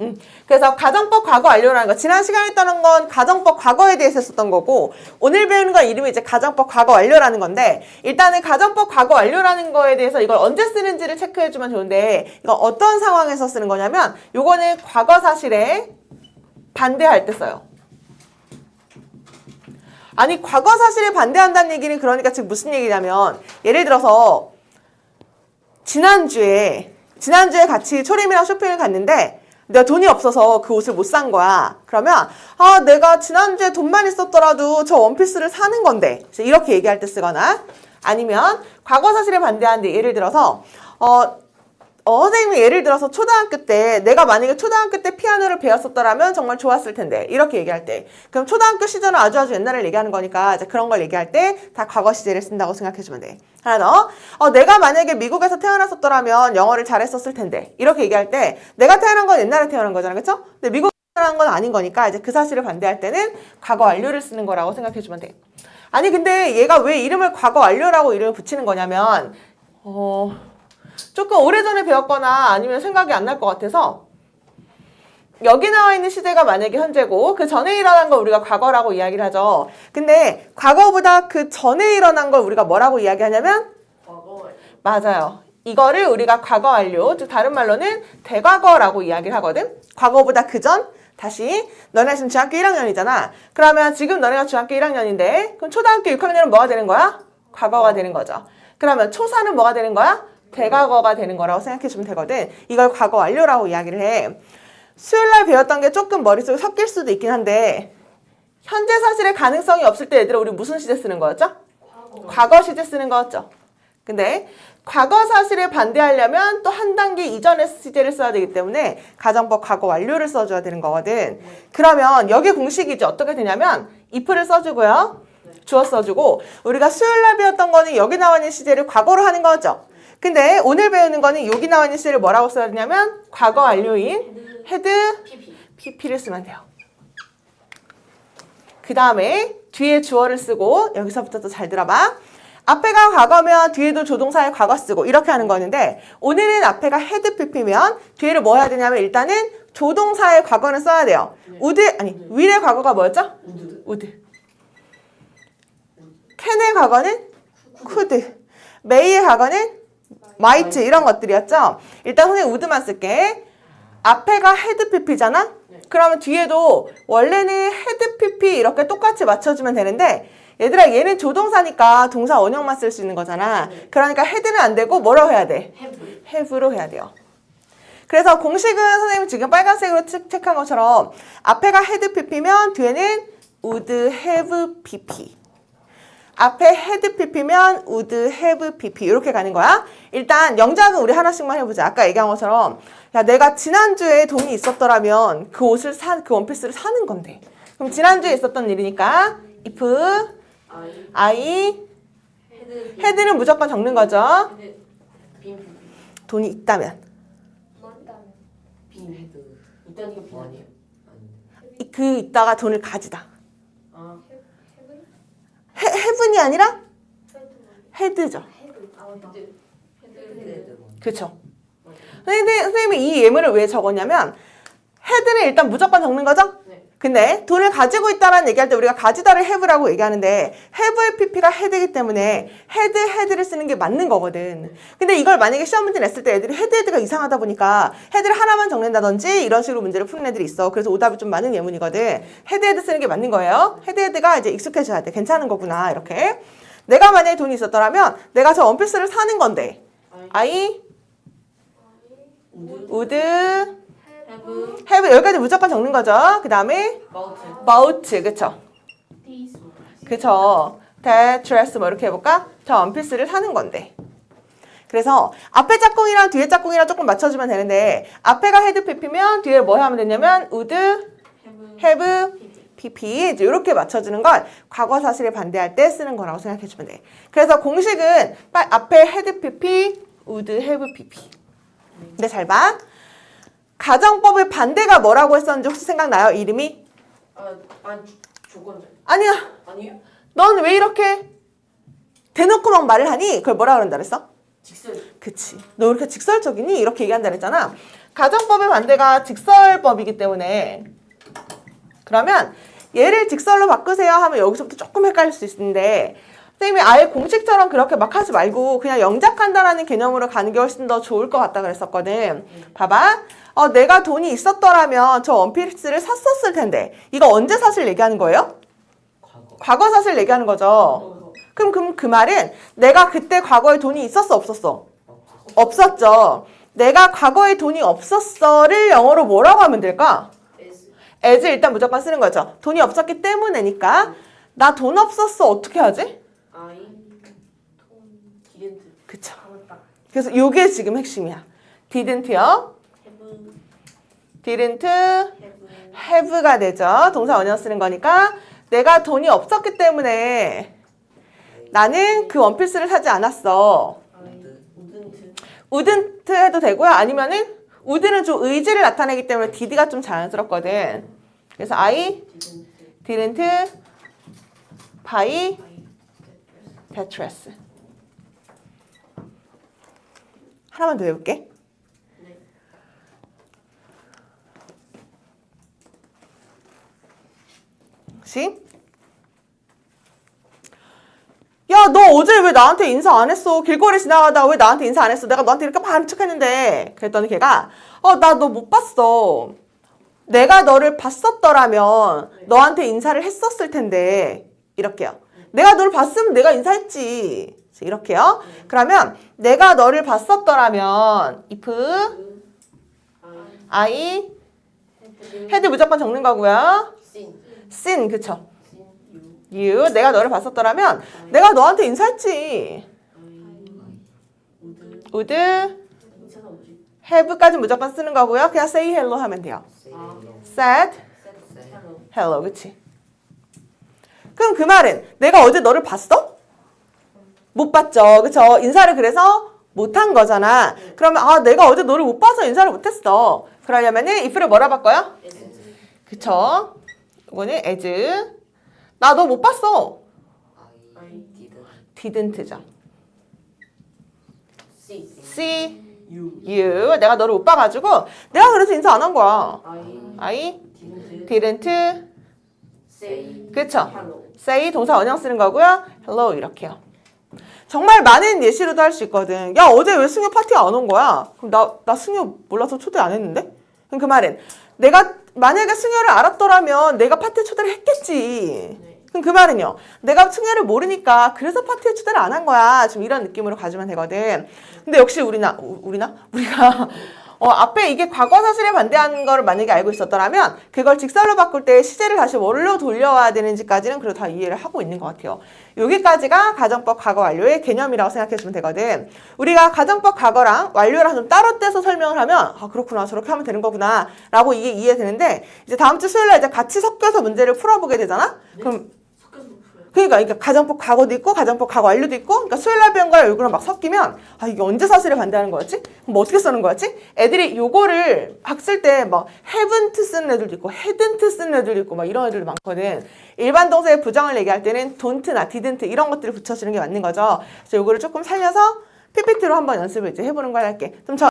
음, 그래서 가정법 과거 완료라는 거 지난 시간에 했던 건 가정법 과거에 대해서 했었던 거고 오늘 배우는 건 이름이 이제 가정법 과거 완료라는 건데 일단은 가정법 과거 완료라는 거에 대해서 이걸 언제 쓰는지를 체크해 주면 좋은데 이거 어떤 상황에서 쓰는 거냐면 요거는 과거 사실에 반대할 때 써요. 아니 과거 사실에 반대한다는 얘기는 그러니까 지금 무슨 얘기냐면 예를 들어서 지난주에 지난주에 같이 초림이랑 쇼핑을 갔는데 내가 돈이 없어서 그 옷을 못 산 거야. 그러면 아 내가 지난주에 돈만 있었더라도 저 원피스를 사는 건데 이렇게 얘기할 때 쓰거나 아니면 과거 사실에 반대하는데 예를 들어서 어 어, 선생님이 예를 들어서 초등학교 때 내가 만약에 초등학교 때 피아노를 배웠었더라면 정말 좋았을 텐데 이렇게 얘기할 때. 그럼 초등학교 시절은 아주 아주 옛날을 얘기하는 거니까 이제 그런 걸 얘기할 때 다 과거 시제를 쓴다고 생각해주면 돼. 하나 더. 어, 내가 만약에 미국에서 태어났었더라면 영어를 잘했었을 텐데 이렇게 얘기할 때 내가 태어난 건 옛날에 태어난 거잖아 그쵸? 근데 미국에 태어난 건 아닌 거니까 이제 그 사실을 반대할 때는 과거 완료를 쓰는 거라고 생각해주면 돼. 아니 근데 얘가 왜 이름을 과거 완료라고 이름을 붙이는 거냐면 어... 조금 오래전에 배웠거나 아니면 생각이 안 날 것 같아서 여기 나와 있는 시제가 만약에 현재고 그 전에 일어난 걸 우리가 과거라고 이야기를 하죠. 근데 과거보다 그 전에 일어난 걸 우리가 뭐라고 이야기하냐면 과거 맞아요. 이거를 우리가 과거 완료, 즉 다른 말로는 대과거라고 이야기를 하거든. 과거보다 그 전 다시 너네 지금 중학교 1학년이잖아. 그러면 지금 너네가 중학교 1학년인데 그럼 초등학교 6학년은 뭐가 되는 거야? 과거가 되는 거죠. 그러면 초사는 뭐가 되는 거야? 대과거가 되는 거라고 생각해 주면 되거든. 이걸 과거 완료라고 이야기를 해. 수요일 날 배웠던 게 조금 머릿속에 섞일 수도 있긴 한데 현재 사실의 가능성이 없을 때 얘들아 우리 무슨 시제 쓰는 거였죠? 과거 시제 쓰는 거였죠. 근데 과거 사실에 반대하려면 또 한 단계 이전의 시제를 써야 되기 때문에 가정법 과거 완료를 써줘야 되는 거거든. 그러면 여기 공식이죠. 어떻게 되냐면 if를 써주고요. 주어 써주고 우리가 수요일 날 배웠던 거는 여기 나와 있는 시제를 과거로 하는 거죠. 근데 오늘 배우는 거는 여기 나와 있는 시제를 뭐라고 써야 되냐면 과거 완료인 헤드 PP PP를 쓰면 돼요. 그 다음에 뒤에 주어를 쓰고 여기서부터 또 잘 들어봐. 앞에가 과거면 뒤에도 조동사의 과거 쓰고 이렇게 하는 거는데 오늘은 앞에가 헤드 PP면 뒤에를 뭐 해야 되냐면 일단은 조동사의 과거는 써야 돼요. 우드 아니 윌의 과거가 뭐였죠? 우드 우드. 캔의 과거는 쿠드. 메이의 과거는 마이트 이런 것들이었죠. 일단 선생님 우드만 쓸게. 앞에가 헤드 PP잖아? 네. 그러면 뒤에도 원래는 헤드 PP 이렇게 똑같이 맞춰주면 되는데 얘들아 얘는 조동사니까 동사 원형만 쓸 수 있는 거잖아. 네. 그러니까 헤드는 안 되고 뭐라고 해야 돼? have로 해야 돼요. 그래서 공식은 선생님 지금 빨간색으로 체- 체크한 것처럼 앞에가 head pp면 뒤에는 would have pp. 앞에 head pp면 would have pp 이렇게 가는 거야. 일단 영작은 우리 하나씩만 해보자. 아까 얘기한 것처럼 야 내가 지난주에 돈이 있었더라면 그 옷을 사, 그 원피스를 사는 건데. 그럼 지난주에 있었던 일이니까 if I 헤드 head는 무조건 적는 거죠. 헤드 돈이 있다면. 빈 헤드 그 있다가 돈을 가지다. 아 해, 헤븐이 아니라 헤드죠. 헤드 헤드 헤드 그렇죠. 선생님, 선생님이 이 예문을 왜 적었냐면 헤드는 일단 무조건 적는 거죠? 네 근데 돈을 가지고 있다라는 얘기할 때 우리가 가지다를 have라고 얘기하는데 have의 pp가 head이기 때문에 head, head를 쓰는 게 맞는 거거든. 근데 이걸 만약에 시험 문제 냈을 때 애들이 head, head가 이상하다 보니까 head를 하나만 적는다든지 이런 식으로 문제를 푸는 애들이 있어. 그래서 오답이 좀 많은 예문이거든. head, head 쓰는 게 맞는 거예요. head, head가 이제 익숙해져야 돼. 괜찮은 거구나. 이렇게. 내가 만약에 돈이 있었더라면 내가 저 원피스를 사는 건데 I 우드 would have have 여기까지 무조건 적는 거죠. 그 다음에 about about 그쵸? 그쵸? that dress 뭐 이렇게 해볼까? 저 원피스를 사는 건데. 그래서 앞에 짝꿍이랑 뒤에 짝꿍이랑 조금 맞춰주면 되는데 앞에가 헤드 pp면 뒤에 뭐 하면 되냐면 would have have pp 이제 이렇게 맞춰주는 걸 과거 사실에 반대할 때 쓰는 거라고 생각해주면 돼. 그래서 공식은 빨- 앞에 헤드 pp, would have pp. 근데 잘 봐. 가정법의 반대가 뭐라고 했었는지 혹시 생각나요? 이름이? 아아 조건절 아니야. 아니에요? 넌 왜 이렇게 대놓고 막 말을 하니? 그걸 뭐라 그런다 그랬어? 직설 그치. 너 왜 이렇게 직설적이니? 이렇게 얘기한다 그랬잖아. 가정법의 반대가 직설법이기 때문에 그러면 얘를 직설로 바꾸세요 하면 여기서부터 조금 헷갈릴 수 있는데 선생님이 아예 공식처럼 그렇게 막 하지 말고 그냥 영작한다라는 개념으로 가는 게 훨씬 더 좋을 것 같다 그랬었거든. 봐봐. 어, 내가 돈이 있었더라면 저 원피스를 샀었을 텐데 이거 언제 샀을 얘기하는 거예요? 과거 과거 샀을 얘기하는 거죠. 그럼 그럼 그 말은 내가 그때 과거에 돈이 있었어 없었어? 없었죠. 내가 과거에 돈이 없었어를 영어로 뭐라고 하면 될까? As 일단 무조건 쓰는 거죠. 돈이 없었기 때문에니까 나 돈 없었어 어떻게 하지? I 통 디렌트 그쵸. 잡았다 그래서 요게 지금 핵심이야. didn't요. have didn't have have가 되죠. 동사 원형 쓰는 거니까 내가 돈이 없었기 때문에 나는 그 원피스를 사지 않았어. Wouldn't wouldn't 해도 되고요. 아니면은 would는 좀 의지를 나타내기 때문에 did가 좀 자연스럽거든. 그래서 I didn't didn't buy Dress. 하나만 더 해볼게. 네 시. 야, 너 어제 왜 나한테 인사 안 했어? 길거리 지나가다가 왜 나한테 인사 안 했어? 내가 너한테 이렇게 많은 척 했는데. 그랬더니 걔가, 어, 나 너 못 봤어. 내가 너를 봤었더라면 너한테 인사를 했었을 텐데. 이렇게요. 내가 너를 봤으면 내가 인사했지. 이렇게요. 그러면 내가 너를 봤었더라면 if I 헤드 무조건 적는 거고요. seen 그쵸? you 내가 너를 봤었더라면 내가 너한테 인사했지. Would have까지 무조건 쓰는 거고요. 그냥 say hello 하면 돼요. 아 said hello 그치? 그럼 그 말은 내가 어제 너를 봤어? 못 봤죠. 그쵸? 인사를 그래서 못한 거잖아. 그러면 아 내가 어제 너를 못 봐서 인사를 못 했어. 그러려면은 if를 뭐라 바꿔요? 그쵸? 이거는 as 나 너 못 봤어. I didn't didn't죠. see see you you 내가 너를 못 봐가지고 내가 그래서 인사 안 한 거야. I I didn't say 그쵸? hello say 동사 원형 쓰는 거고요. hello 이렇게요. 정말 많은 예시로도 할 수 있거든. 야 어제 왜 승효 파티 안 온 거야? 그럼 나, 나 승효 몰라서 초대 안 했는데? 그럼 그 말은 내가 만약에 승효를 알았더라면 내가 파티 초대를 했겠지. 네 그럼 그 말은요. 내가 승효를 모르니까 그래서 파티에 초대를 안 한 거야. 지금 이런 느낌으로 가지면 되거든. 근데 역시 우리나 우- 우리나 우리가 어, 앞에 이게 과거 사실에 반대하는 거를 만약에 알고 있었더라면 그걸 직설로 바꿀 때 시제를 다시 뭘로 돌려와야 되는지까지는 그래도 다 이해를 하고 있는 것 같아요. 여기까지가 가정법 과거 완료의 개념이라고 생각해 주면 되거든. 우리가 가정법 과거랑 완료랑 좀 따로 떼서 설명을 하면 아 그렇구나 저렇게 하면 되는 거구나 라고 이게 이해되는데 이제 다음 주 수요일 날 이제 같이 섞여서 문제를 풀어보게 되잖아? 그럼 그러니까, 그러니까 가정법 과거도 있고 가정법 과거 완료도 있고 그러니까 거랑 요거랑 막 섞이면 아 이게 언제 사실에 반대하는 거였지? 그럼 뭐 어떻게 쓰는 거였지? 애들이 요거를 학쓸때 막 haven't 쓰는 애들도 있고 hadn't 쓰는 애들도 있고 막 이런 애들도 많거든 일반 동사의 부정을 얘기할 때는 don't나 didn't 이런 것들을 붙여주는 게 맞는 거죠 그래서 요거를 조금 살려서 PPT로 한번 연습을 이제 해보는 걸 할게 그럼 저